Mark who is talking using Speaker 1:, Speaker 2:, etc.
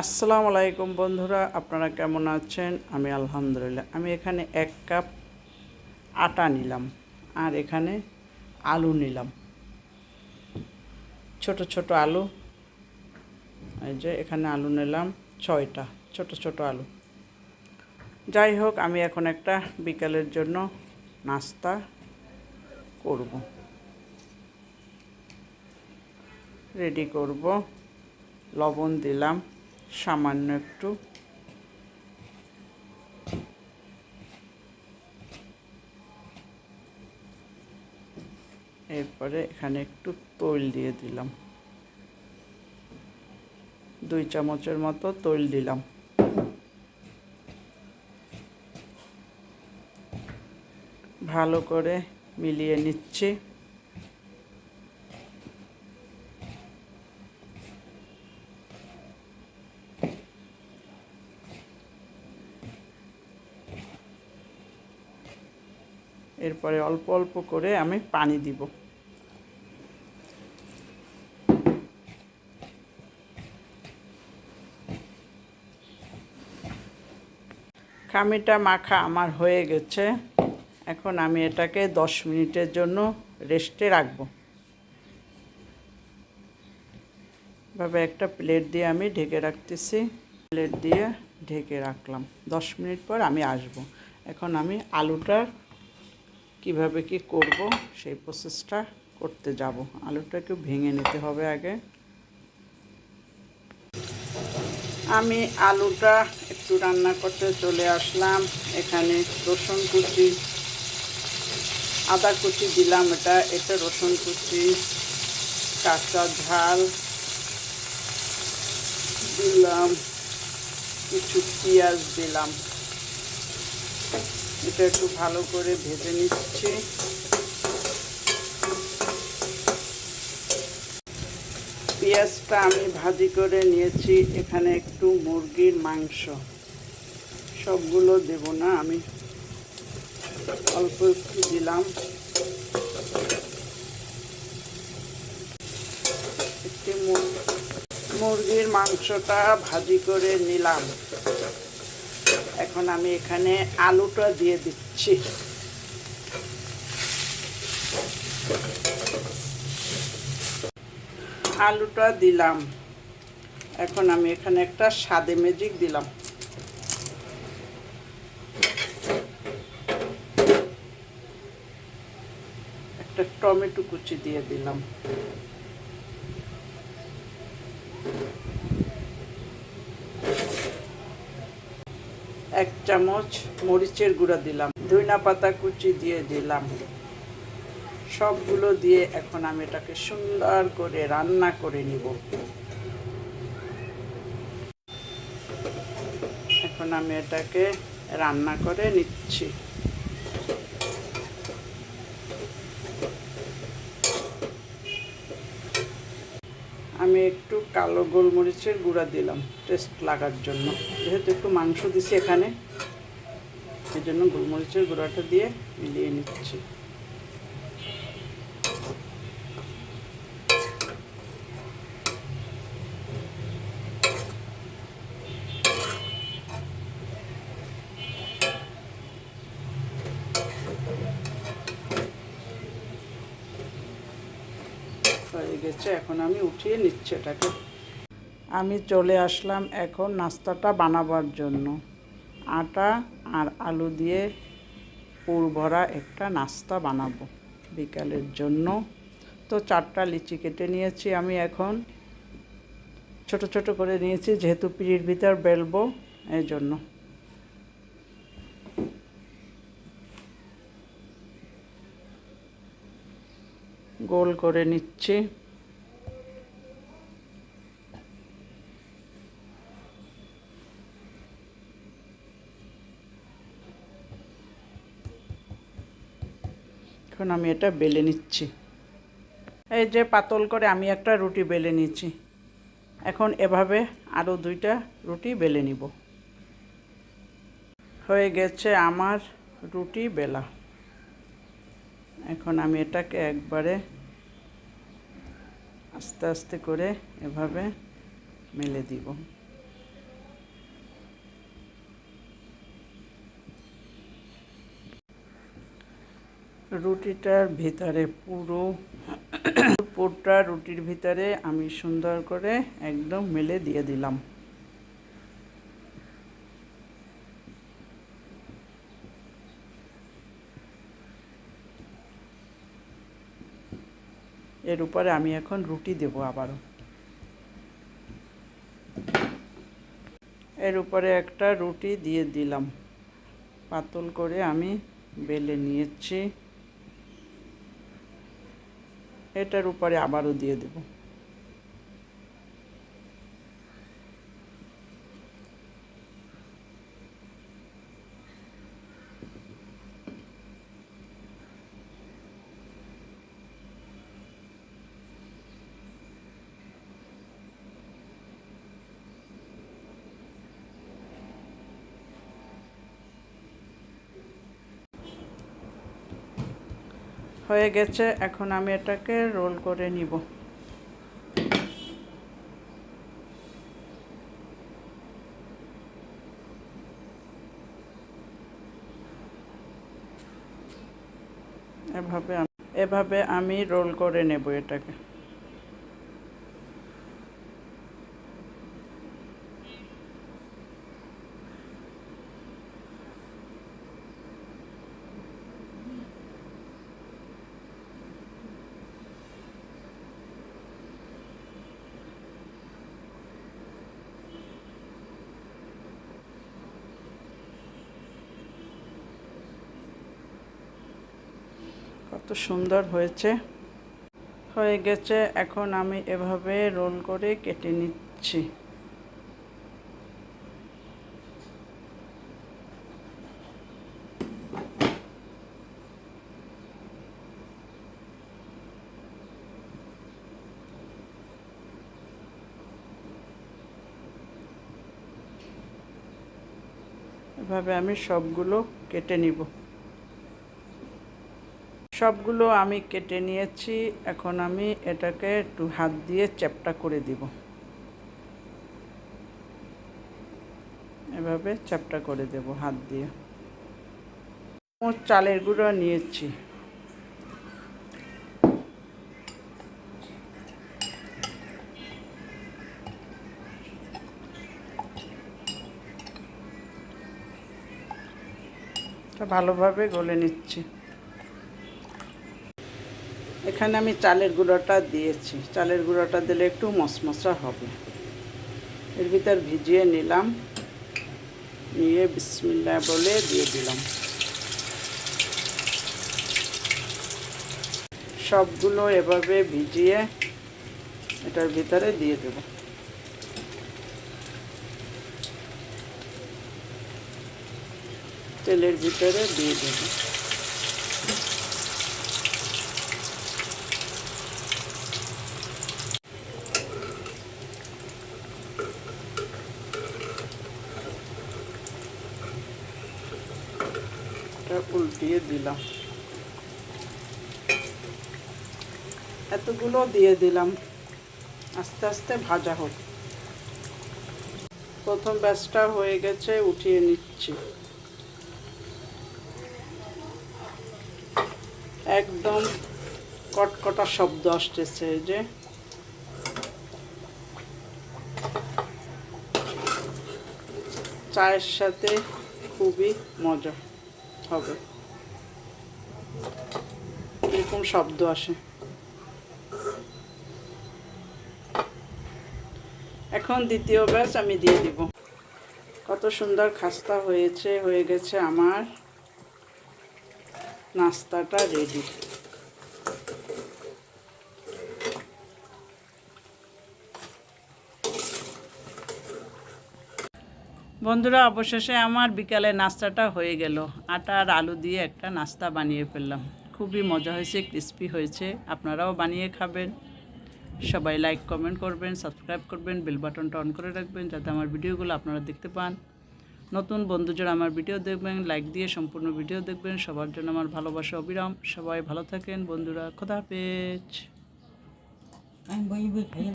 Speaker 1: আসসালামু আলাইকুম বন্ধুরা, আপনারা কেমন আছেন? আমি আলহামদুলিল্লাহ, আমি এখানে এক কাপ আটা নিলাম আর এখানে আলু নিলাম। ছোট ছোট আলু, এই যে এখানে আলু নিলাম, ছয়টা ছোট ছোট আলু। যাই হোক, আমি এখন একটা বিকালের জন্য নাস্তা করব। রেডি করব, লবণ দিলাম। সামান্য একটু। এরপরে এখানে একটু তৈল দিয়ে দিলাম। দুই চামচের মতো তৈল দিলাম। ভালো করে মিলিয়ে নিচ্ছি। এরপরে অল্প অল্প করে আমি পানি দিব। খামিটা মাখা আমার হয়ে গেছে। এখন আমি এটাকে দশ মিনিটের জন্য রেস্টে রাখব। এভাবে একটা প্লেট দিয়ে আমি ঢেকে রাখতেছি। প্লেট দিয়ে ঢেকে রাখলাম। দশ মিনিট পর আমি আসব। এখন আমি আলুটার কীভাবে কি করব, সেই প্রসেসটা করতে যাব। আলুটা একটু ভেঙে নিতে হবে আগে। আমি আলুটা একটু রান্না করতে চলে আসলাম। এখানে রসুন কুচি, আদা কুচি দিলাম এটা এটা রসুন কুচি, কাঁচা ঝাল দিলাম, কিছু পেঁয়াজ দিলাম। এটা একটু ভালো করে ভেজে নিচ্ছি। পেঁয়াজটা আমি ভাজি করে নিয়েছি, এখানে একটু মুরগির মাংস। সবগুলো দেব না, আমি অল্প একটু দিলাম। একটি মুরগির মাংসটা ভাজি করে নিলাম। এখন আমি এখানে আলুটা দিয়ে দিচ্ছি। আলুটা দিলাম। এখন আমি এখানে একটা সাদে ম্যাজিক দিলাম। একটা টমেটো কুচি দিয়ে দিলাম এক চামচ, মরিচের গুঁড়া দিলাম। ধইনা পাতা কুচি দিয়ে দিলাম। সবগুলো দিয়ে এখন আমি এটাকে সুন্দর করে রান্না করে নিব। এখন আমি এটাকে রান্না করে নিচ্ছি। আমি একটু কালো গোলমরিচের গুঁড়া দিলাম টেস্ট লাগার জন্য। যেহেতু একটু মাংস দিছি এখানে এই জন্য গোলমরিচের গুঁড়াটা দিয়ে মিলিয়ে নিচ্ছি। গেছে, এখন আমি উঠিয়ে নিচ্ছি এটাকে আমি চলে আসলাম এখন নাস্তাটা বানাবার জন্য। আটা আর আলু দিয়ে পুর ভরা একটা নাস্তা বানাবো বিকালের জন্য। তো চারটা লিচি কেটে নিয়েছি আমি এখন। ছোট ছোট করে নিয়েছি, যেহেতু পিড়ির ভিতর বেলবো, এই জন্য। গোল করে নিচ্ছি। আমি এটা বেলে নিচ্ছি। এই যে পাতল করে আমি একটা রুটি বেলে নিচ্ছি এখন এভাবে আরও দুইটা রুটি বেলে নিব। হয়ে গেছে আমার রুটি বেলা। এখন আমি এটাকে একবারে আস্তে আস্তে করে এভাবে মেলে দিব। রুটিটার ভিতরে পুরো পুরটা রুটির ভিতরে আমি সুন্দর করে একদম মেলে দিয়ে দিলাম। এর উপরে আমি এখন রুটি দেব আবারও। এর উপরে একটা রুটি দিয়ে দিলাম। পাতল করে আমি বেলে নিয়েছি। এটার উপরে আবারও দিয়ে দেব। হয়ে গেছে, এখন আমি এটাকে রোল করে নিব। এভাবে এভাবে আমি রোল করে নেব এটাকে। কত সুন্দর হয়েছে। হয়ে গেছে, এখন আমি এভাবে রোল করে কেটে নিচ্ছি। এভাবে আমি সবগুলো কেটে নিব। সবগুলো আমি কেটে নিয়েছি। এখন আমি এটাকে একটু হাত দিয়ে চ্যাপটা করে দিব। এভাবে চ্যাপটা করে দেব হাত দিয়ে। চালের গুঁড়ো নিয়েছি। ভালোভাবে গলে নিচ্ছি। এখানে আমি চালের গুঁড়োটা দিয়েছি। চালের গুঁড়োটা দিলে একটু মশমশা হবে। এর ভিতর ভিজিয়ে নিলাম। নিয়ে বিসমিল্লা বলে দিয়ে দিলাম। সবগুলো এভাবে ভিজিয়ে এটার ভিতরে দিয়ে দেব। তেলের ভিতরে দিয়ে দেবো। উল্টিয়ে দিলাম। এতগুলো দিয়ে দিলাম। আস্তে আস্তে ভাজা হোক। প্রথম ব্যাচটা হয়ে গেছে, উঠিয়ে নিচ্ছি। একদম কটকটা শব্দ আসতেছে এই যে। চায়ের সাথে খুবই মজা হবে। এরকম শব্দ আসে। এখন দ্বিতীয় ব্যাচ আমি দিয়ে দিব। কত সুন্দর খাস্তা হয়েছে, হয়ে গেছে আমার। নাস্তাটা রেডি বন্ধুরা, অবশেষে আমার বিকালে নাস্তাটা হয়ে গেল। আটা আর আলু দিয়ে একটা নাস্তা বানিয়ে ফেললাম। খুবই মজা হয়েছে ক্রিস্পি হয়েছে। আপনারাও বানিয়ে খাবেন। সবাই লাইক কমেন্ট করবেন সাবস্ক্রাইব করবেন বেল বাটনটা অন করে রাখবেন, যাতে আমার ভিডিওগুলো আপনারা দেখতে পান। নতুন বন্ধু যারা আমার ভিডিও দেখবেন লাইক দিয়ে সম্পূর্ণ ভিডিও দেখবেন। সবার জন্য আমার ভালোবাসা, অবিরাম। সবাই ভালো থাকেন বন্ধুরা, খোদা
Speaker 2: খাই